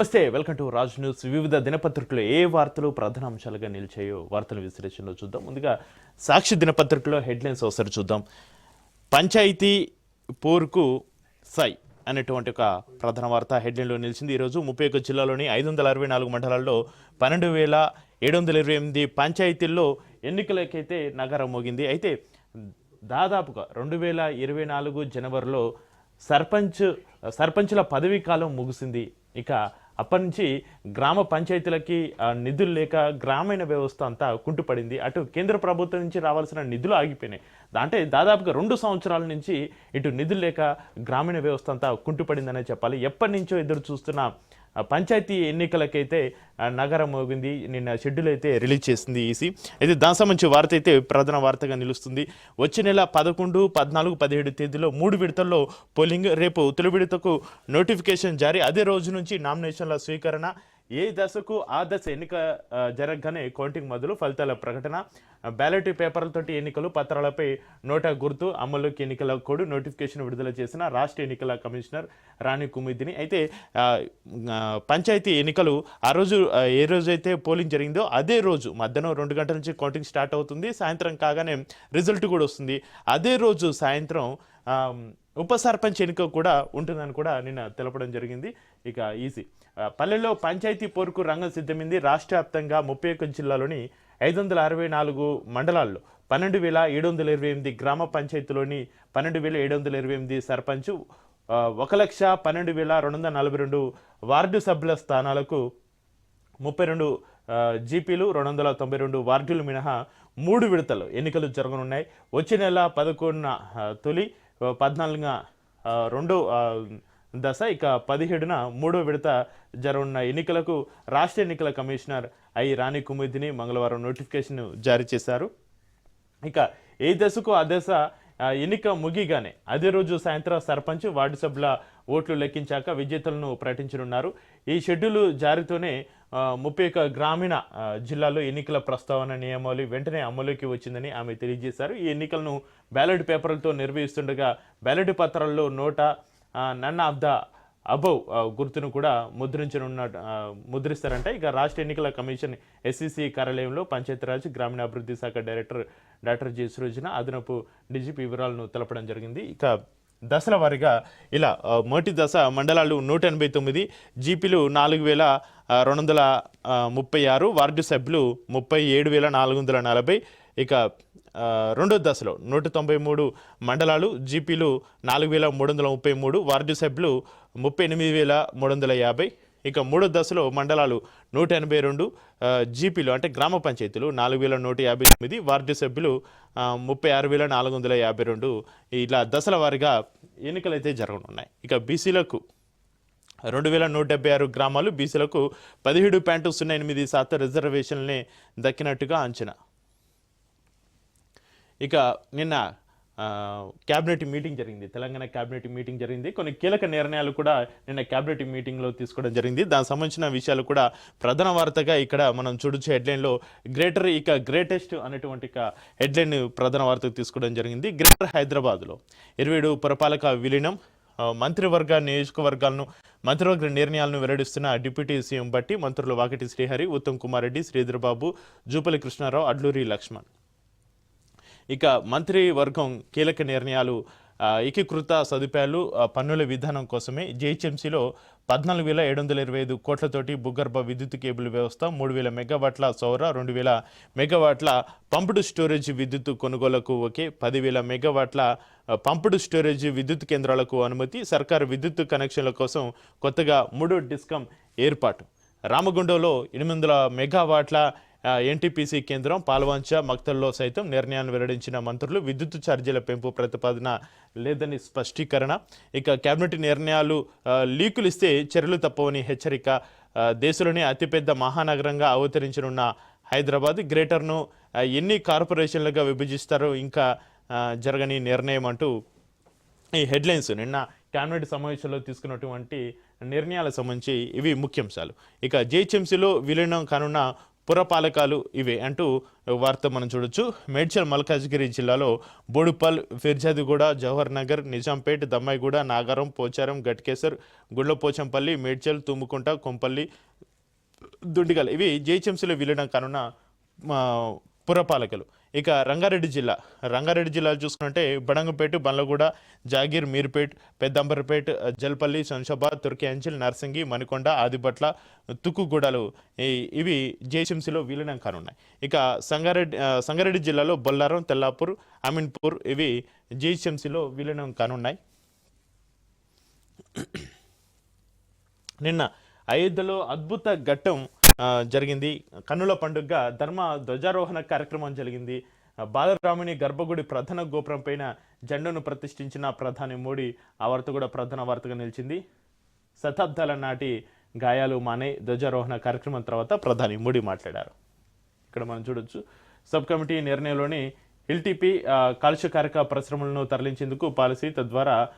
నమస్తే welcome to Raj news. వివిధ దినపత్రికలు ఏ వార్తలు ప్రధాన అంశాలుగా నిలిచాయో వార్తల విశ్లేషణలో చూద్దాం. ముందుగా సాక్షి దినపత్రికలో హెడ్లైన్స్ ఒకసారి చూద్దాం. పంచాయతీ పోర్కు సై అనేటువంటి ఒక ప్రధాన వార్త హెడ్లైన్లో నిలిచింది. ఈరోజు ముప్పై ఒక్క జిల్లాలోని ఐదు వందల అరవై నాలుగు మండలాల్లో పన్నెండు వేల ఏడు వందల ఇరవై ఎనిమిది పంచాయతీల్లో ఎన్నికలకైతే నగరం మోగింది. అయితే దాదాపుగా రెండు వేల ఇరవై నాలుగు జనవరిలో సర్పంచ్ సర్పంచుల పదవీ కాలం ముగిసింది. ఇక అప్పటి నుంచి గ్రామ పంచాయతీలకి నిధులు లేక గ్రామీణ వ్యవస్థ అంతా కుంటుపడింది. అటు కేంద్ర ప్రభుత్వం నుంచి రావాల్సిన నిధులు ఆగిపోయినాయి. అంటే దాదాపుగా రెండు సంవత్సరాల నుంచి ఇటు నిధులు లేక గ్రామీణ వ్యవస్థ అంతా కుంటుపడిందనే చెప్పాలి. ఎప్పటి నుంచో ఎదురు చూస్తున్న పంచాయతీ ఎన్నికలకైతే నగరం మోగింది. నిన్న షెడ్యూల్ అయితే రిలీజ్ చేసింది ఈసీ. అయితే దాని సంబంధించి వార్త అయితే ప్రధాన వార్తగా నిలుస్తుంది. వచ్చే నెల పదకొండు పద్నాలుగు పదిహేడు తేదీలో మూడు విడతల్లో పోలింగ్. రేపు తొలి విడతకు నోటిఫికేషన్ జారీ. అదే రోజు నుంచి నామినేషన్ల స్వీకరణ. ఏ దశకు ఆ దశ ఎన్నిక జరగగానే కౌంటింగ్ మొదలు ఫలితాల ప్రకటన బ్యాలెట్ పేపర్లతోటి ఎన్నికలు పత్రాలపై నోటా గుర్తు అమల్లోకి ఎన్నికల కోడ్ నోటిఫికేషన్ విడుదల చేసిన రాష్ట్ర ఎన్నికల కమిషనర్ రాణి కుముదిని. అయితే పంచాయతీ ఎన్నికలు ఆ రోజు ఏ రోజు అయితే పోలింగ్ జరిగిందో అదే రోజు మధ్యాహ్నం రెండు గంటల నుంచి కౌంటింగ్ స్టార్ట్ అవుతుంది. సాయంత్రం కాగానే రిజల్ట్ కూడా వస్తుంది. అదే రోజు సాయంత్రం ఉప సర్పంచ్ ఎన్నిక కూడా ఉంటుందని కూడా నిన్న తెలపడం జరిగింది. ఇక ఈజీ. పల్లెల్లో పంచాయతీ పోరుకు రంగం సిద్ధమైంది. రాష్ట్ర వ్యాప్తంగా ముప్పై ఒక్క జిల్లాలోని ఐదు వందల అరవై నాలుగు మండలాల్లో పన్నెండు వేల ఏడు వందల ఇరవై ఎనిమిది గ్రామ పంచాయతీలోని పన్నెండు వేల ఏడు వందల ఇరవై ఎనిమిది సర్పంచ్ ఒక లక్ష పన్నెండు వేల రెండు వందల నలభై రెండు వార్డు సభ్యుల స్థానాలకు ముప్పై రెండు జీపీలు రెండు వందల తొంభై రెండు వార్డులు మినహా మూడు విడతలు ఎన్నికలు జరగనున్నాయి. వచ్చే నెల పదకొండున తొలి పద్నాలుగున రెండు దశ ఇక పదిహేడున మూడో విడత జరగనున్న ఎన్నికలకు రాష్ట్ర ఎన్నికల కమిషనర్ ఐ రాణి కుముదిని మంగళవారం నోటిఫికేషన్ జారీ చేశారు. ఇక ఏ దశకు ఆ దశ ఎన్నిక ముగిగానే అదే రోజు సాయంత్రం సర్పంచ్ వార్డు సభ్యుల ఓట్లు లెక్కించాక విజేతలను ప్రకటించనున్నారు. ఈ షెడ్యూల్ జారీతోనే ముప్పై ఒక్క గ్రామీణ జిల్లాలో ఎన్నికల ప్రస్తావన నియమావళి వెంటనే అమలుకి వచ్చిందని ఆమె తెలియజేశారు. ఈ ఎన్నికలను బ్యాలెట్ పేపర్లతో నిర్వహిస్తుండగా బ్యాలెట్ పత్రాల్లో NOTA none of the above గుర్తును కూడా ముద్రించనున్న ముద్రిస్తారంటే. ఇక రాష్ట్ర ఎన్నికల కమిషన్ ఎస్సీసీ కార్యాలయంలో పంచాయతీరాజ్ గ్రామీణాభివృద్ధి శాఖ డైరెక్టర్ డాక్టర్ జి సృజన అదనపు డీజీపీ వివరాలను తెలపడం జరిగింది. ఇక దశల వారీగా ఇలా మొదటి దశ మండలాలు నూట ఎనభై తొమ్మిది జీపీలు నాలుగు వేల రెండు వందల ముప్పై ఆరు వార్డు సభ్యులు ముప్పై ఏడు వేల నాలుగు వందల నలభై ఇక రెండో దశలో నూట తొంభై మూడు మండలాలు జీపీలు నాలుగు వేల మూడు వందల ముప్పై మూడు వార్డు సభ్యులు ముప్పై ఎనిమిది వేల మూడు వందల యాభై. ఇక మూడో దశలో మండలాలు నూట ఎనభై రెండు జీపీలు అంటే గ్రామ పంచాయతీలు నాలుగు వేల నూట యాభై తొమ్మిది వార్డు సభ్యులు ముప్పై ఆరు వేల నాలుగు వందల యాభై రెండు. ఇలా దశల వారీగా ఎన్నికలు అయితే జరగనున్నాయి. ఇక బీసీలకు రెండు వేల నూట డెబ్బై ఆరు గ్రామాలు బీసీలకు పదిహేడు పాయింట్ సున్నా ఎనిమిది శాతం రిజర్వేషన్లనే దక్కినట్టుగా అంచనా. ఇక నిన్న క్యాబినెట్ మీటింగ్ జరిగింది. తెలంగాణ క్యాబినెట్ మీటింగ్ జరిగింది. కొన్ని కీలక నిర్ణయాలు కూడా నిన్న క్యాబినెట్ మీటింగ్లో తీసుకోవడం జరిగింది. దానికి సంబంధించిన విషయాలు కూడా ప్రధాన వార్తగా ఇక్కడ మనం చూడొచ్చు హెడ్లైన్లో గ్రేటర్ ఇక గ్రేటెస్ట్ అనేటువంటి ఇక హెడ్లైన్ ప్రధాన వార్తకు తీసుకోవడం జరిగింది. గ్రేటర్ హైదరాబాద్లో ఇరవై పురపాలక విలీనం మంత్రివర్గ నియోజకవర్గాలను మంత్రివర్గ నిర్ణయాలను వెల్లడిస్తున్న డిప్యూటీ సీఎం బట్టి మంత్రులు వాకటి శ్రీహరి ఉత్తమ్ కుమార్ రెడ్డి శ్రీధర్బాబు జూపల్లి కృష్ణారావు అడ్లూరి లక్ష్మణ్. ఇక మంత్రివర్గం కీలక నిర్ణయాలు ఏకీకృత సదుపాయాలు పన్నుల విధానం కోసమే జేహెచ్ఎంసీలో పద్నాలుగు వేల ఏడు వందల ఇరవై ఐదు కోట్లతోటి భూగర్భ విద్యుత్ కేబుల్ వ్యవస్థ మూడు వేల మెగావాట్ల సౌర రెండు వేల మెగావాట్ల పంపుడు స్టోరేజ్ విద్యుత్ కొనుగోలకు ఒకే పదివేల మెగావాట్ల పంపుడు స్టోరేజ్ విద్యుత్ కేంద్రాలకు అనుమతి సర్కారు విద్యుత్ కనెక్షన్ల కోసం కొత్తగా మూడు డిస్కమ్ ఏర్పాటు. రామగుండంలో ఎనిమిది వందల మెగావాట్ల ఎన్టీపీసీ కేంద్రం పాల్వంచ మక్తల్లో సైతం నిర్ణయాన్ని వెల్లడించిన మంత్రులు విద్యుత్ ఛార్జీల పెంపు ప్రతిపాదన లేదని స్పష్టీకరణ. ఇక కేబినెట్ నిర్ణయాలు లీకులిస్తే లీకులు ఇస్తే చర్యలు తప్పవని హెచ్చరిక. దేశంలోనే అతిపెద్ద మహానగరంగా అవతరించనున్న హైదరాబాద్ గ్రేటర్ను ఎన్ని కార్పొరేషన్లుగా విభజిస్తారో ఇంకా జరగని నిర్ణయం అంటూ ఈ హెడ్లైన్స్ నిన్న క్యాబినెట్ సమావేశంలో తీసుకున్నటువంటి నిర్ణయాలకు సంబంధించి ఇవి ముఖ్యాంశాలు. ఇక జేహెచ్ఎంసీలో విలీనం కానున్న పురపాలకాలు ఇవే అంటూ వార్త మనం చూడొచ్చు. మేడ్చల్ మల్కాజ్గిరి జిల్లాలో బోడుపల్ ఫిర్జాదిగూడ జవహర్ నగర్ నిజాంపేట్ దమ్మాయిగూడ నాగారం పోచారం గట్కేసర్ గుళ్ళపోచంపల్లి మేడ్చల్ తుమ్ముకుంట కొంపల్లి దుండిగల్ ఇవి జేహెచ్ఎంసీలో విలీనం కానున్న పురపాలకలు. ఇక రంగారెడ్డి జిల్లా. రంగారెడ్డి జిల్లా చూసుకుంటే బడంగపేట బండ్లగూడ జాగీర్ మీర్పేట్ పెద్దంబరపేట్ జల్పల్లి శంషాబాద్ తుర్కి అంచిల్ నర్సింగి మణికొండ ఆదిపట్ల తుక్కుగూడలు ఇవి జేసీఎంసీలో విలీనం కానున్నాయి. ఇక సంగారెడ్డి సంగారెడ్డి జిల్లాలో బొల్లారం తెల్లాపూర్ అమీన్పూర్ ఇవి జేసీఎంసీలో విలీనం కానున్నాయి. నిన్న అయోధ్యలో అద్భుత ఘట్టం జరిగింది. కన్నుల పండుగగా ధర్మ ధ్వజారోహణ కార్యక్రమం జరిగింది. బాలరాముని గర్భగుడి ప్రధాన గోపురం పైన జెండను ప్రతిష్ఠించిన ప్రధాని మోడీ ఆ వార్త కూడా ప్రధాన వార్తగా నిలిచింది. శతాబ్దాల నాటి గాయాలు మానే ధ్వజారోహణ కార్యక్రమం తర్వాత ప్రధాని మోడీ మాట్లాడారు. ఇక్కడ మనం చూడొచ్చు. సబ్ కమిటీ నిర్ణయంలోని ఎల్టీపీ కాలుష్యకారక పరిశ్రమలను తరలించేందుకు పాలసీ తద్వారా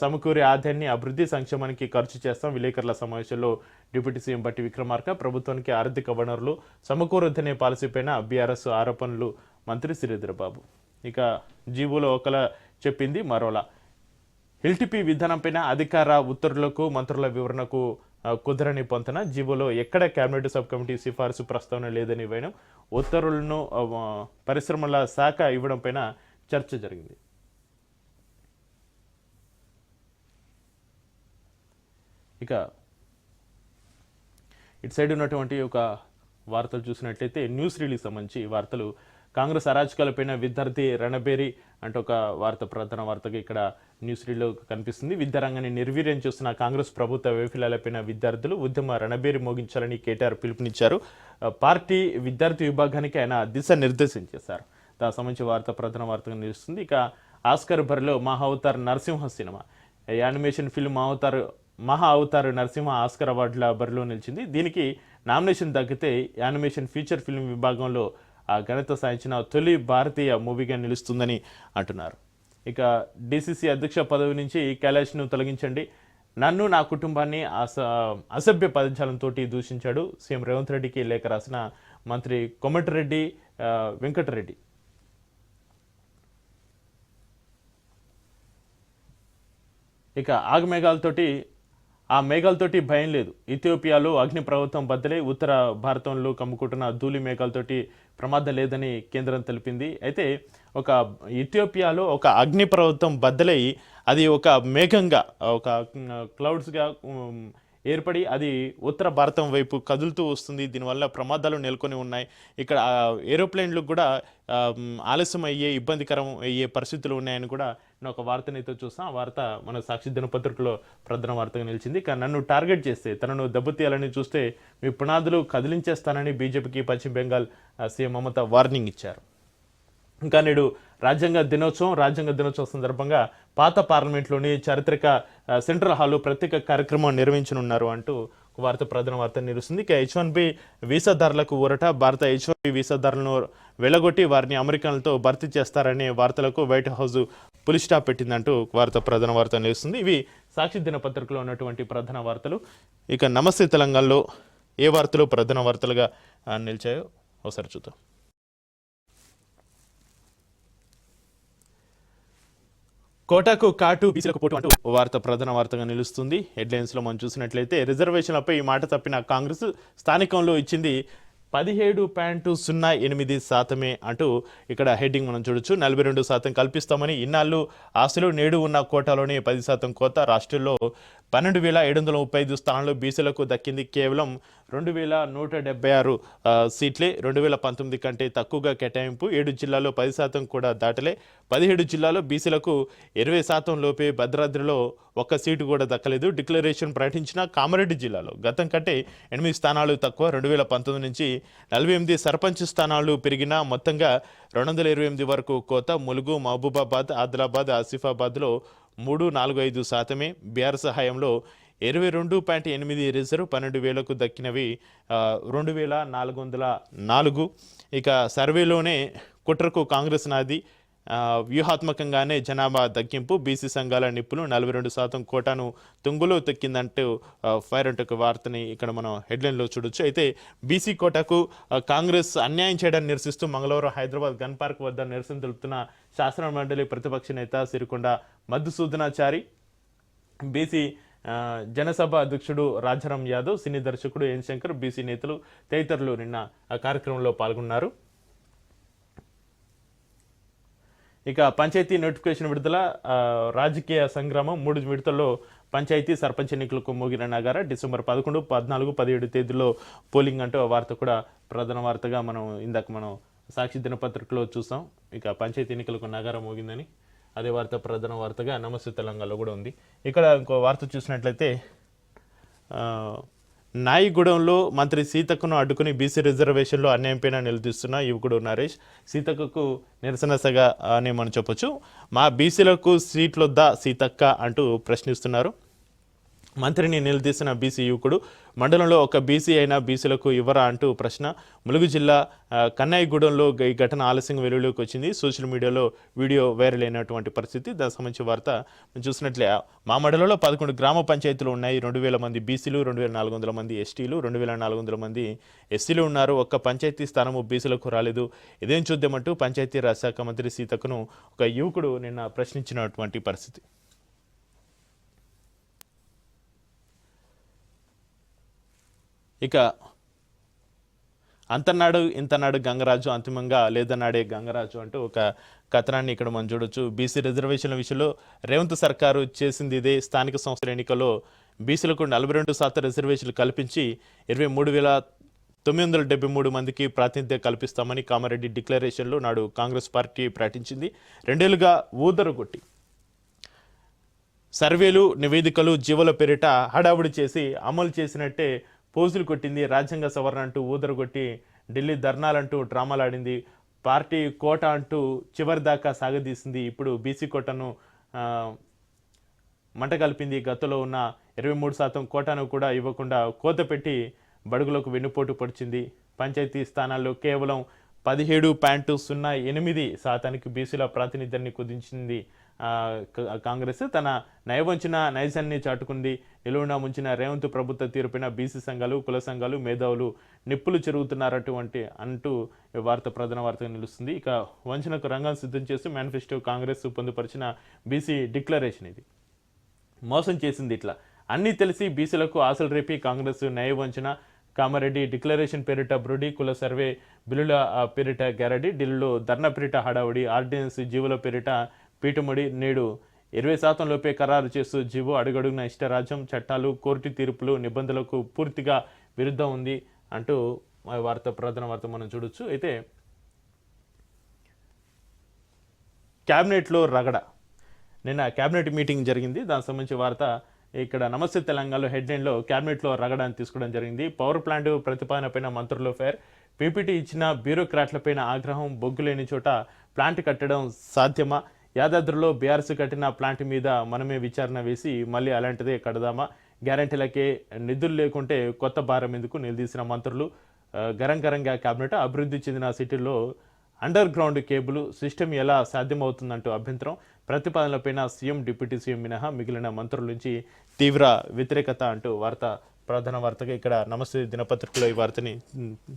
సమకూరి ఆదాయాన్ని అభివృద్ధి సంక్షేమానికి ఖర్చు చేస్తాం. విలేకరుల సమావేశంలో డిప్యూటీ సీఎం బట్టి విక్రమార్క ప్రభుత్వానికి ఆర్థిక వనరులు సమకూరొద్దనే పాలసీపైన బీఆర్ఎస్ ఆరోపణలు మంత్రి శ్రీధర్బాబు. ఇక జీవోలో ఒకలా చెప్పింది మరోలా. ఎల్టీపీ విధానంపైన అధికార ఉత్తర్వులకు మంత్రుల వివరణకు కుదరని పొంతన. జీవోలో ఎక్కడ కేబినెట్ సబ్ కమిటీ సిఫార్సు ప్రస్తావన లేదని వైనం ఉత్తర్వులను పరిశ్రమల శాఖ ఇవ్వడం పైన చర్చ జరిగింది. ఇక ఇటు సైడ్ ఉన్నటువంటి ఒక వార్తలు చూసినట్లయితే న్యూస్ రిలీజ్ సంబంధించి వార్తలు. కాంగ్రెస్ అరాచకాలపైన విద్యార్థి రణబేరి అంటే ఒక వార్త ప్రధాన వార్తగా ఇక్కడ న్యూస్ రీడ్లో కనిపిస్తుంది. విద్యారంగాన్ని నిర్వీర్యం చేస్తున్న కాంగ్రెస్ ప్రభుత్వ వైఫల్యాలపైన విద్యార్థులు ఉద్యమ రణబేరి మోగించాలని కేటీఆర్ పిలుపునిచ్చారు. పార్టీ విద్యార్థి విభాగానికి ఆయన దిశ నిర్దేశం చేశారు. దానికి సంబంధించి వార్త ప్రధాన వార్తగా నిలుస్తుంది. ఇక ఆస్కర్ బరిలో Mahavatar Narasimha cinema. Animation film Avatar Maha Avatar Narasimha Oscar అవార్డుల బరిలో నిలిచింది. దీనికి నామినేషన్ దక్కితే యానిమేషన్ ఫీచర్ ఫిల్మ్ విభాగంలో ఆ ఘనత సాధించిన తొలి భారతీయ మూవీగా నిలుస్తుందని అంటున్నారు. ఇక డిసిసి అధ్యక్ష పదవి నుంచి కైలాష్ను తొలగించండి. నన్ను నా కుటుంబాన్ని అస అసభ్య పదజాలంతో దూషించాడు సీఎం రేవంత్ రెడ్డికి లేఖ రాసిన మంత్రి కొమటిరెడ్డి వెంకటరెడ్డి. ఇక ఆగమేఘాలతోటి ఆ మేఘాలతోటి భయం లేదు. ఇథియోపియాలో అగ్ని ప్రభుత్వం బద్దలై ఉత్తర భారతంలో కమ్ముకుంటున్న ధూళి మేఘాలతోటి ప్రమాదం లేదని కేంద్రం తెలిపింది. అయితే ఒక ఇథియోపియాలో ఒక అగ్ని ప్రభుత్వం బద్దలై అది ఒక మేఘంగా ఒక క్లౌడ్స్గా ఏర్పడి అది ఉత్తర భారతం వైపు కదులుతూ వస్తుంది. దీనివల్ల ప్రమాదాలు నెలకొని ఉన్నాయి. ఇక్కడ ఏరోప్లేన్లు ఏరోప్లేన్లకు కూడా ఆలస్యం అయ్యే ఇబ్బందికరం అయ్యే పరిస్థితులు ఉన్నాయని కూడా నేను ఒక వార్తనైతే చూస్తాను ఆ వార్త మన సాక్షి దినపత్రికలో ప్రధాన వార్తగా నిలిచింది. కానీ నన్ను టార్గెట్ చేస్తే తనను దెబ్బతీయాలని చూస్తే మీ పునాదులు కదిలించేస్తానని బీజేపీకి పశ్చిమ బెంగాల్ సీఎం మమత వార్నింగ్ ఇచ్చారు. ఇంకా నేడు రాజ్యాంగ దినోత్సవం రాజ్యాంగ దినోత్సవం సందర్భంగా పాత పార్లమెంట్లోని చారిత్రక సెంట్రల్ హాల్లో ప్రత్యేక కార్యక్రమం నిర్వహించనున్నారు అంటూ వార్త ప్రధాన వార్త నిలుస్తుంది. ఇక హెచ్ వన్ బి వీసాదారులకు ఊరట భారత హెచ్ వన్ బి వీసాదారులను వెళ్ళగొట్టి వారిని అమెరికన్లతో భర్తీ చేస్తారనే వార్తలకు వైట్ హౌస్ పులి స్టాప్ పెట్టిందంటూ వార్త ప్రధాన వార్త నిలుస్తుంది. ఇవి సాక్షి దినపత్రికలో ఉన్నటువంటి ప్రధాన వార్తలు. ఇక నమస్తే తెలంగాణలో ఏ వార్తలు ప్రధాన వార్తలుగా నిలిచాయో ఒకసారి చూద్దాం. కోటాకు కాటు బీసీలకు పోటు అంటూ వార్త ప్రధాన వార్తగా నిలుస్తుంది. హెడ్లైన్స్లో మనం చూసినట్లయితే రిజర్వేషన్లపై ఈ మాట తప్పిన కాంగ్రెస్ స్థానికంలో ఇచ్చింది పదిహేడు పాయింట్ సున్నా ఎనిమిది శాతమే అంటూ ఇక్కడ హెడ్డింగ్ మనం చూడొచ్చు. నలభై రెండు శాతం కల్పిస్తామని ఇన్నాళ్ళు ఆశలు నేడు ఉన్న కోటాలోనే పది శాతం కోత రాష్ట్రంలో పన్నెండు వేల ఏడు వందల ముప్పై ఐదు స్థానంలో బీసీలకు దక్కింది కేవలం రెండు వేల నూట డెబ్బై ఆరు సీట్లే రెండు వేల పంతొమ్మిది కంటే తక్కువగా కేటాయింపు. ఏడు జిల్లాలో పది శాతం కూడా దాటలే. పదిహేడు జిల్లాలో బీసీలకు ఇరవై శాతం లోపే భద్రాద్రిలో ఒక్క సీటు కూడా దక్కలేదు. డిక్లరేషన్ ప్రకటించిన కామారెడ్డి జిల్లాలో గతం కంటే ఎనిమిది స్థానాలు తక్కువ. రెండు వేల పంతొమ్మిది నుంచి నలభై ఎనిమిది సర్పంచ్ స్థానాలు పెరిగినా మొత్తంగా రెండు వందల ఇరవై ఎనిమిది వరకు కోత. ములుగు మహబూబాబాద్ ఆదిలాబాద్ ఆసిఫాబాద్లో మూడు నాలుగు ఐదు శాతమే. బీఆర్ సహాయంలో ఇరవై రెండు పాయింట్ ఎనిమిది రిజర్వ్ పన్నెండు వేలకు దక్కినవి రెండు వేల నాలుగు వందల నాలుగు. ఇక సర్వేలోనే కుట్రకు కాంగ్రెస్ నాది వ్యూహాత్మకంగానే జనాభా తగ్గింపు బీసీ సంఘాల నిప్పులు నలభై రెండు శాతం కోటాను తుంగులో తొక్కిందంటూ ఫైర్ అంటూ వార్తని ఇక్కడ మనం హెడ్లైన్లో చూడొచ్చు. అయితే బీసీ కోటాకు కాంగ్రెస్ అన్యాయం చేయడాన్ని నిరసిస్తూ మంగళవారం హైదరాబాద్ గన్ పార్క్ వద్ద నిరసన తెలుపుతున్న శాసనమండలి ప్రతిపక్ష నేత సిరికొండ మధుసూదనాచారి బీసీ జనసభ అధ్యక్షుడు రాజారాం యాదవ్ సినీ దర్శకుడు ఎన్ శంకర్ బీసీ నేతలు తదితరులు నిన్న ఆ కార్యక్రమంలో పాల్గొన్నారు. ఇక పంచాయతీ నోటిఫికేషన్ విడుదల రాజకీయ సంగ్రామం మూడు విడతల్లో పంచాయతీ సర్పంచ్ ఎన్నికలకు మోగిన నగార డిసెంబర్ పదకొండు పద్నాలుగు పదిహేడు తేదీలో పోలింగ్ అంటూ ఆ వార్త కూడా ప్రధాన వార్తగా మనం ఇందాక మనం సాక్షి దినపత్రికలో చూసాం. ఇక పంచాయతీ ఎన్నికలకు నగారం మోగిందని అదే వార్త ప్రధాన వార్తగా నమస్తే తెలంగాణలో కూడా ఉంది. ఇక్కడ ఇంకో వార్త చూసినట్లయితే నాయిగూడెంలో మంత్రి సీతక్కను అడ్డుకుని బీసీ రిజర్వేషన్లో అన్యాయంపైన నిలదీస్తున్న యువకుడు నరేష్. సీతక్కకు నిరసన సగ అని మనం చెప్పొచ్చు. మా బీసీలకు సీట్లొద్దా సీతక్క అంటూ ప్రశ్నిస్తున్నారు. మంత్రిని నిలదీసిన బీసీ యువకుడు మండలంలో ఒక బీసీ అయినా బీసీలకు ఇవ్వరా అంటూ ప్రశ్న. ములుగు జిల్లా ఆ, కన్నాయిగూడెంలో ఈ ఘటన ఆలస్యంగా వెలుగులోకి వచ్చింది. సోషల్ మీడియాలో వీడియో వైరల్ అయినటువంటి పరిస్థితి. దానికి సంబంధించిన వార్త మనం చూసినట్లే మా మండలంలో పదకొండు గ్రామ పంచాయతీలు ఉన్నాయి. రెండు వేల మంది బీసీలు రెండు వేల నాలుగు వందల మంది ఎస్టీలు రెండు వేల నాలుగు వందల మంది ఎస్సీలు ఉన్నారు. ఒక్క పంచాయతీ స్థానము బీసీలకు రాలేదు. ఇదేం చూద్దామంటూ పంచాయతీ రాజ్ శాఖ మంత్రి సీతకును ఒక యువకుడు నిన్న ప్రశ్నించినటువంటి పరిస్థితి. ఇక అంతనాడు ఇంతనాడు గంగరాజు అంతిమంగా లేదన్నాడే గంగరాజు అంటూ ఒక కథనాన్ని ఇక్కడ మనం చూడొచ్చు. బీసీ రిజర్వేషన్ల విషయంలో రేవంత్ సర్కారు చేసింది ఇదే. స్థానిక సంస్థల ఎన్నికల్లో బీసీలకు నలభై రెండు శాతం రిజర్వేషన్లు కల్పించి ఇరవై మూడు వేల తొమ్మిది వందల డెబ్బై మూడు మందికి ప్రాతినిధ్యం కల్పిస్తామని కామారెడ్డి డిక్లరేషన్లో నాడు కాంగ్రెస్ పార్టీ ప్రకటించింది. రెండేళ్ళుగా ఊదరగొట్టి సర్వేలు నివేదికలు జీవల పేరిట హడావుడి చేసి అమలు చేసినట్టే పోజులు కొట్టింది రాజ్యాంగ సవరణ అంటూ ఊదరగొట్టి ఢిల్లీ ధర్నాలంటూ డ్రామాలాడింది. పార్టీ కోట అంటూ చివరి దాకా సాగదీసింది. ఇప్పుడు బీసీ కోటను మంట కలిపింది. గతంలో ఉన్న ఇరవై మూడు శాతం కోటాను కూడా ఇవ్వకుండా కోత పెట్టి బడుగులకు వెన్నుపోటు పొడిచింది. పంచాయతీ స్థానాల్లో కేవలం పదిహేడు పాయింట్ సున్నా ఎనిమిది శాతానికి బీసీల ప్రాతినిధ్యాన్ని కుదించింది. కాంగ్రెస్ తన నయవంచిన నైజాన్ని చాటుకుంది. నిలువున ముంచిన రేవంత్ ప్రభుత్వ తీర్పిన బీసీ సంఘాలు కుల సంఘాలు మేధావులు నిప్పులు చెరుగుతున్నారటువంటి అంటూ వార్త ప్రధాన వార్తగా నిలుస్తుంది. ఇక వంచనకు రంగం సిద్ధం చేస్తూ మేనిఫెస్టో కాంగ్రెస్ పొందుపరిచిన బీసీ డిక్లరేషన్ ఇది. మోసం చేసింది ఇట్లా. అన్నీ తెలిసి బీసీలకు ఆశలు రేపి కాంగ్రెస్ న్యాయ వంచన కామారెడ్డి డిక్లరేషన్ పేరిట బ్రుడి కుల సర్వే బిల్లుల పేరిట గ్యారడి ఢిల్లీలో ధర్నా పేరిట హడావుడి ఆర్డినెన్స్ జీవుల పేరిట పీఠముడి నేడు ఇరవై శాతం లోపే ఖరారు చేస్తూ జీవో అడుగడుగున ఇష్టరాజ్యం చట్టాలు కోర్టు తీర్పులు నిబంధనలకు పూర్తిగా విరుద్ధం ఉంది అంటూ వార్త ప్రధాన వార్త మనం చూడొచ్చు. అయితే క్యాబినెట్లో రగడ. నిన్న క్యాబినెట్ మీటింగ్ జరిగింది. దానికి సంబంధించి వార్త ఇక్కడ నమస్తే తెలంగాణలో హెడ్లైన్లో క్యాబినెట్లో రగడాన్ని తీసుకోవడం జరిగింది. పవర్ ప్లాంట్ ప్రతిపాదనపైన మంత్రులు ఫేర్ పీపీటీ ఇచ్చిన బ్యూరోక్రాట్లపైన ఆగ్రహం బొగ్గు లేని చోట ప్లాంట్ కట్టడం సాధ్యమా? యాదాద్రిలో బీఆర్సీ కట్టిన ప్లాంట్ మీద మనమే విచారణ వేసి మళ్ళీ అలాంటిదే కడదామా? గ్యారంటీలకే నిధులు లేకుంటే కొత్త భారం ఎందుకు? నిలదీసిన మంత్రులు గరం గరంగరంగా కేబినెట్ అభివృద్ధి చెందిన సిటీల్లో అండర్ గ్రౌండ్ కేబుల్ సిస్టమ్ ఎలా సాధ్యమవుతుందంటూ అభ్యంతరం. ప్రతిపాదనలపైన సీఎం డిప్యూటీ సీఎం మినహా మిగిలిన మంత్రుల నుంచి తీవ్ర వ్యతిరేకత అంటూ వార్త ప్రధాన వార్తగా ఇక్కడ నమస్తే దినపత్రికలో ఈ వార్తని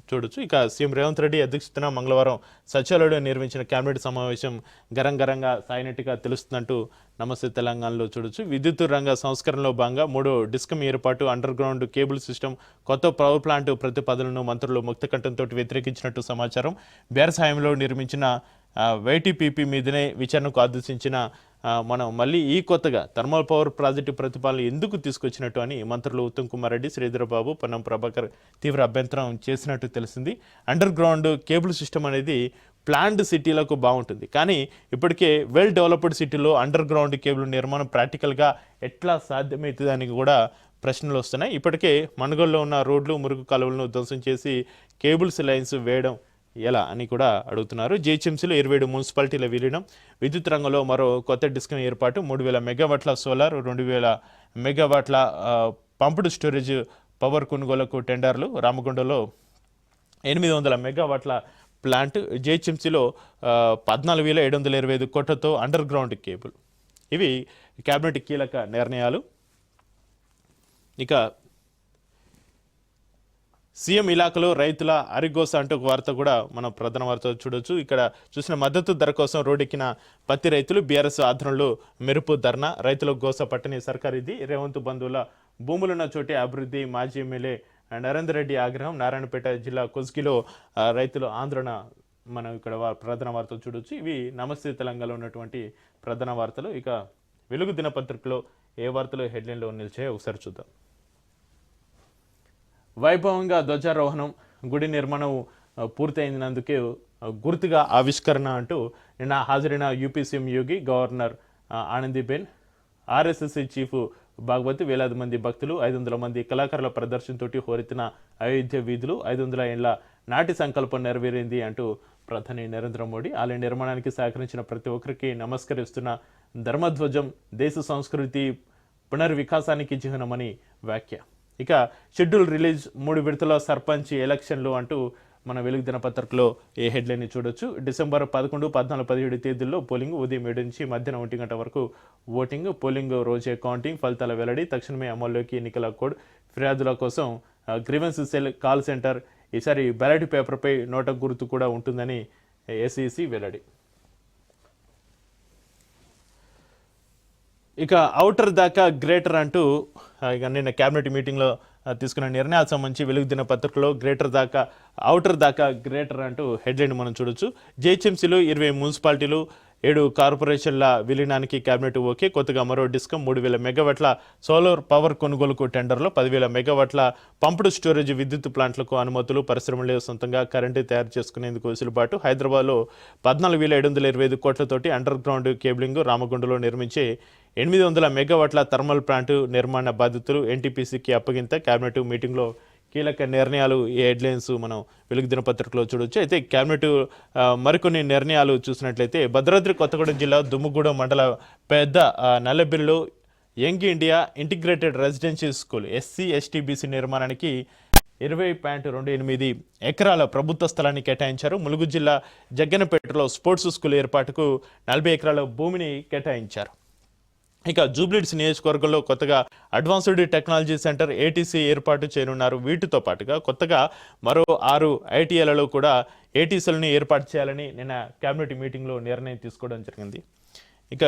చూడొచ్చు. ఇక సీఎం రేవంత్ రెడ్డి అధ్యక్షతన మంగళవారం సచివాలయంలో నిర్వహించిన కేబినెట్ సమావేశం గరంగరంగా సాగినట్టుగా తెలుస్తుందంటూ నమస్తే తెలంగాణలో చూడొచ్చు. విద్యుత్ రంగ సంస్కరణలో భాగంగా మూడో డిస్కమ్ ఏర్పాటు అండర్ గ్రౌండ్ కేబుల్ సిస్టమ్ కొత్త పవర్ ప్లాంట్ ప్రతిపాదనను మంత్రులు ముక్తకంఠంతో వ్యతిరేకించినట్టు సమాచారం. బీఆర్ సాయంలో నిర్మించిన వైటీపీపీ మీదనే విచారణకు ఆదేశించిన మనం మళ్ళీ ఈ కొత్తగా థర్మల్ పవర్ ప్రాజెక్టు ప్రతిపాదనలు ఎందుకు తీసుకొచ్చినట్టు అని మంత్రులు ఉత్తమ్ కుమార్ రెడ్డి శ్రీధరబాబు పొన్నం ప్రభాకర్ తీవ్ర అభ్యంతరం చేసినట్టు తెలిసింది. అండర్ గ్రౌండ్ కేబుల్ సిస్టమ్ అనేది ప్లాండ్ సిటీలకు బాగుంటుంది. కానీ ఇప్పటికే వెల్ డెవలప్డ్ సిటీలో అండర్ గ్రౌండ్ కేబుల్ నిర్మాణం ప్రాక్టికల్గా ఎట్లా సాధ్యమవుతుందని కూడా ప్రశ్నలు వస్తున్నాయి. ఇప్పటికే మనుగోల్లో ఉన్న రోడ్లు మురుగు కాలువలను ధ్వంసం చేసి కేబుల్స్ లైన్స్ వేయడం ఎలా అని కూడా అడుగుతున్నారు. జిహెచ్ఎంసీలో ఇరవై ఏడు మున్సిపాలిటీల విలీనం. విద్యుత్ రంగంలో మరో కొత్త డిస్కం ఏర్పాటు. మూడు వేల మెగావాట్ల సోలార్ రెండు వేల మెగావాట్ల పంపుడు స్టోరేజ్ పవర్ కొనుగోలకు టెండర్లు. రామగుండలో ఎనిమిది వందల మెగావాట్ల ప్లాంట్. జిహెచ్ఎంసీలో పద్నాలుగు వేల ఏడు వందల ఇరవై ఐదు కోట్లతో అండర్ గ్రౌండ్ కేబుల్. ఇవి కేబినెట్ కీలక నిర్ణయాలు. ఇక సీఎం ఇలాఖలో రైతుల అరిగోస అంటూ ఒక వార్త కూడా మనం ప్రధాన వార్త చూడొచ్చు. ఇక్కడ చూసిన మద్దతు ధర కోసం రోడ్డెక్కిన పత్తి రైతులు బీఆర్ఎస్ ఆధ్వర్యంలో మెరుపు ధర్నా రైతుల గోస పట్టని సర్కార్ ఇది రేవంత్ బంధువుల భూములున్న చోటే అభివృద్ధి మాజీ ఎమ్మెల్యే నరేందర్ రెడ్డి ఆగ్రహం. నారాయణపేట జిల్లా కొస్గిలో రైతులు ఆందోళన మనం ఇక్కడ ప్రధాన వార్తలు చూడొచ్చు. ఇవి నమస్తే తెలంగాణలో ఉన్నటువంటి ప్రధాన వార్తలు. ఇక వెలుగు దినపత్రికలో ఏ వార్తలు హెడ్లైన్లో నిలిచాయో ఒకసారి చూద్దాం. వైభవంగా ధ్వజారోహణం గుడి నిర్మాణం పూర్తయినందుకే గుర్తుగా ఆవిష్కరణ అంటూ నిన్న హాజరైన UP CM Yogi governor Anandiben ఆర్ఎస్ఎస్సీ chief Bhagavathi వేలాది మంది భక్తులు ఐదు వందల మంది కళాకారుల ప్రదర్శనతోటి హోరెత్తిన అయోధ్య వీధులు ఐదు వందల ఏళ్ళ నాటి సంకల్పం నెరవేరింది అంటూ ప్రధాని నరేంద్ర మోడీ ఆలయ నిర్మాణానికి సహకరించిన ప్రతి ఒక్కరికి నమస్కరిస్తున్న ధర్మధ్వజం దేశ సంస్కృతి పునర్వికాసానికి చిహ్నమని వ్యాఖ్య. ఇక షెడ్యూల్ రిలీజ్ మూడు విడతల సర్పంచ్ ఎలక్షన్లు అంటూ మన వెలుగు దినపత్రికలో ఏ హెడ్లైన్ చూడొచ్చు. డిసెంబర్ పదకొండు పద్నాలుగు పదిహేడు తేదీల్లో పోలింగ్ ఉదయం ఏడు నుంచి మధ్యాహ్నం ఒంటి గంట వరకు ఓటింగ్ పోలింగ్ రోజే కౌంటింగ్ ఫలితాల వెల్లడి తక్షణమే అమల్లోకి ఎన్నికల కోడ్ ఫిర్యాదుల కోసం గ్రీవెన్స్ సెల్ కాల్ సెంటర్ ఈసారి బ్యాలెట్ పేపర్పై నోట గుర్తు కూడా ఉంటుందని ఏసీసీ వెల్లడి. ఇక అవుటర్ దాకా గ్రేటర్ అంటూ ఇక నిన్న క్యాబినెట్ మీటింగ్లో తీసుకున్న నిర్ణయాలకు సంబంధించి వెలుగు దిన పత్రికలో గ్రేటర్ దాకా అవుటర్ దాకా గ్రేటర్ అంటూ హెడ్లైన్ మనం చూడొచ్చు. జేహెచ్ఎంసీలో ఇరవై మున్సిపాలిటీలు ఏడు కార్పొరేషన్ల విలీనానికి కేబినెట్ ఓకే. కొత్తగా మరో డిస్కం మూడు వేల మెగావాట్ల సోలార్ పవర్ కొనుగోలుకు టెండర్లో పదివేల మెగావాట్ల పంపుడు స్టోరేజ్ విద్యుత్ ప్లాంట్లకు అనుమతులు పరిశ్రమలే సొంతంగా కరెంటు తయారు చేసుకునేందుకు వెసులుబాటు. హైదరాబాద్లో పద్నాలుగు వేల ఏడు వందల ఇరవై ఐదు కోట్లతోటి అండర్ గ్రౌండ్ కేబులింగ్ రామగుండలో నిర్మించే ఎనిమిది వందల మెగావాట్ల థర్మల్ ప్లాంట్ నిర్మాణ బాధ్యతలు ఎన్టీపీసీకి అప్పగింత. కేబినెట్ మీటింగ్లో కీలక నిర్ణయాలు ఈ హెడ్లైన్స్ మనం వెలుగు దినపత్రికలో చూడొచ్చు. అయితే క్యాబినెట్ మరికొన్ని నిర్ణయాలు చూసినట్లయితే భద్రాద్రి కొత్తగూడెం జిల్లా దుమ్ముగూడెం మండల పెద్ద Nallabillu young India integrated residential school SC ST BC నిర్మాణానికి ఇరవై పాయింట్ రెండు ఎనిమిది ఎకరాల ప్రభుత్వ స్థలాన్ని కేటాయించారు. ములుగు జిల్లా జగ్గనపేటలో స్పోర్ట్స్ స్కూల్ ఏర్పాటుకు నలభై ఎకరాల భూమిని కేటాయించారు. ఇక జూబ్లీడ్స్ నియోజకవర్గంలో కొత్తగా అడ్వాన్స్డ్ టెక్నాలజీ సెంటర్ ఏటీసీ ఏర్పాటు చేయనున్నారు. వీటితో పాటుగా కొత్తగా మరో ఆరు ఐటీఐలలో కూడా ఏటీసీలను ఏర్పాటు చేయాలని నిన్న కేబినెట్ మీటింగ్లో నిర్ణయం తీసుకోవడం జరిగింది. ఇక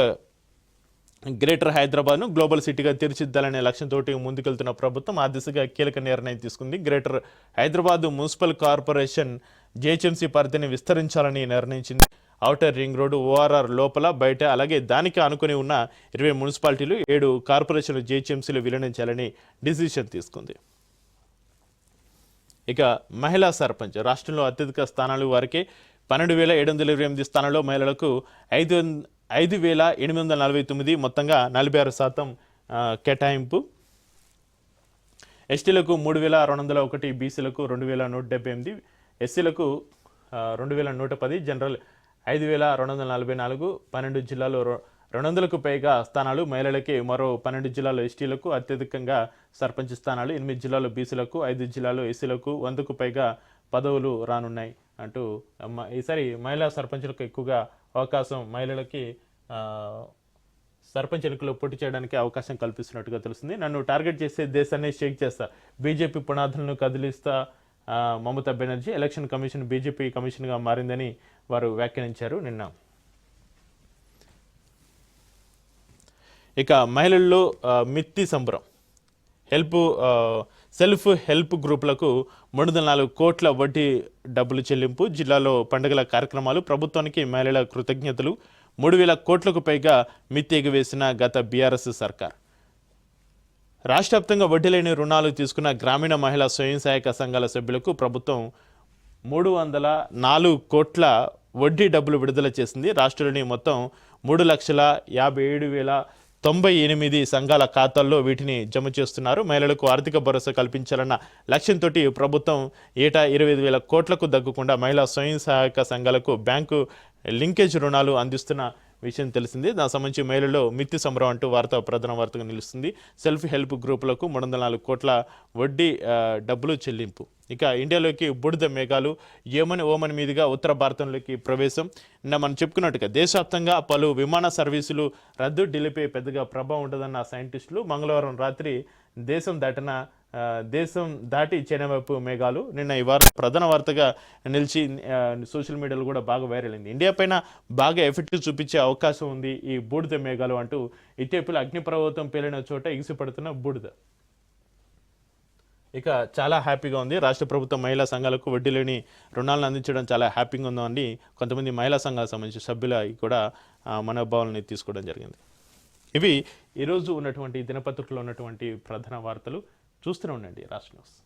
గ్రేటర్ హైదరాబాద్ను గ్లోబల్ సిటీగా తీర్చిదిద్దాలనే లక్ష్యంతో ముందుకెళ్తున్న ప్రభుత్వం ఆ దిశగా కీలక నిర్ణయం తీసుకుంది. Greater Hyderabad municipal corporation GHMC పరిధిని విస్తరించాలని నిర్ణయించింది. ఔటర్ రింగ్ రోడ్డు ఓఆర్ఆర్ లోపల బయట అలాగే దానికి ఆనుకుని ఉన్న ఇరవై మున్సిపాలిటీలు ఏడు కార్పొరేషన్లు జేహెచ్ఎంసీలు విలీనించాలని డిసిషన్ తీసుకుంది. ఇక మహిళా సర్పంచ్ రాష్ట్రంలో అత్యధిక స్థానాలు వారికి పన్నెండు వేల ఏడు వందల ఇరవై ఎనిమిది స్థానాల్లో మహిళలకు ఐదు ఐదు వేల ఎనిమిది వందల నలభై తొమ్మిది మొత్తంగా నలభై ఆరు శాతం కేటాయింపు. ఎస్టీలకు మూడు వేల రెండు వందల ఒకటి బీసీలకు రెండు వేల నూట డెబ్బై ఎనిమిది ఎస్సీలకు రెండు వేల నూట పది జనరల్ ఐదు వేల రెండు వందల నలభై నాలుగు పన్నెండు జిల్లాలో రెండు వందలకు పైగా స్థానాలు మహిళలకి మరో పన్నెండు జిల్లాలో ఎస్టీలకు అత్యధికంగా సర్పంచ్ స్థానాలు ఎనిమిది జిల్లాలో బీసీలకు ఐదు జిల్లాలో ఎస్సీలకు వందకు పైగా పదవులు రానున్నాయి అంటూ ఈసారి మహిళా సర్పంచులకు ఎక్కువగా అవకాశం మహిళలకి సర్పంచ్ ఎన్నికల్లో పోటీ చేయడానికి అవకాశం కల్పిస్తున్నట్టుగా తెలుస్తుంది. నన్ను టార్గెట్ చేసే దేశాన్ని షేక్ చేస్తా. బీజేపీ పునాదులను కదిలిస్తా Mamata Banerjee election commission BJP కమిషన్గా మారిందని వారు వ్యాఖ్యానించారు నిన్న. ఇక మహిళల్లో మిత్తి సంబరం. హెల్ప్ సెల్ఫ్ హెల్ప్ గ్రూపులకు మూడు వందల నాలుగు కోట్ల వడ్డీ డబ్బులు చెల్లింపు జిల్లాలో పండుగల కార్యక్రమాలు ప్రభుత్వానికి మహిళల కృతజ్ఞతలు మూడు వేల కోట్లకు పైగా మిత్తి ఎగవేసిన గత బీఆర్ఎస్ సర్కార్. రాష్ట్ర వ్యాప్తంగా వడ్డీ లేని రుణాలు తీసుకున్న గ్రామీణ మహిళా స్వయం సహాయక సంఘాల సభ్యులకు ప్రభుత్వం మూడు వందల నాలుగు కోట్ల వడ్డీ డబ్బులు విడుదల చేసింది. రాష్ట్రంలోని మొత్తం మూడు లక్షల యాభై ఏడు వేల తొంభై ఎనిమిది సంఘాల ఖాతాల్లో వీటిని జమ చేస్తున్నారు. మహిళలకు ఆర్థిక భరోసా కల్పించాలన్న లక్ష్యంతో ప్రభుత్వం ఏటా ఇరవై వేల కోట్లకు దగ్గకుండా మహిళా స్వయం సహాయక సంఘాలకు బ్యాంకు లింకేజ్ రుణాలు అందిస్తున్న విషయం తెలిసింది. దానికి సంబంధించి మహిళల్లో మిత్తి సంబరం అంటూ వార్త ప్రధాన వార్తగా నిలుస్తుంది. సెల్ఫ్ హెల్ప్ గ్రూపులకు మూడు వందల నాలుగు కోట్ల వడ్డీ డబ్బులు చెల్లింపు. ఇక ఇండియాలోకి బుడిద మేఘాలు ఏమని ఓమన్ మీదుగా ఉత్తర భారతంలోకి ప్రవేశం. నిన్న మనం చెప్పుకున్నట్టుగా దేశవ్యాప్తంగా పలు విమాన సర్వీసులు రద్దు ఢిల్లీపై పెద్దగా ప్రభావం ఉండదన్న సైంటిస్టులు మంగళవారం రాత్రి దేశం దాటిన దేశం దాటి చైనా వైపు మేఘాలు. నిన్న ఈ వారం ప్రధాన వార్తగా నిలిచి సోషల్ మీడియాలో కూడా బాగా వైరల్ అయింది. ఇండియా పైన బాగా ఎఫెక్ట్ చూపించే అవకాశం ఉంది ఈ బూడిద మేఘాలు అంటూ. ఇటీవల అగ్నిపర్వతం పేలిన చోట ఎగిసిపడుతున్న బూడిద. ఇక చాలా హ్యాపీగా ఉంది. రాష్ట్ర ప్రభుత్వం మహిళా సంఘాలకు వడ్డీ లేని రుణాలను అందించడం చాలా హ్యాపీగా ఉందని కొంతమంది మహిళా సంఘాలకు సంబంధించిన సభ్యుల కూడా మనోభావాలని తీసుకోవడం జరిగింది. ఇవి ఈరోజు ఉన్నటువంటి దినపత్రికలో ఉన్నటువంటి ప్రధాన వార్తలు. చూస్తూనే ఉండండి రాష్ట్ర న్యూస్.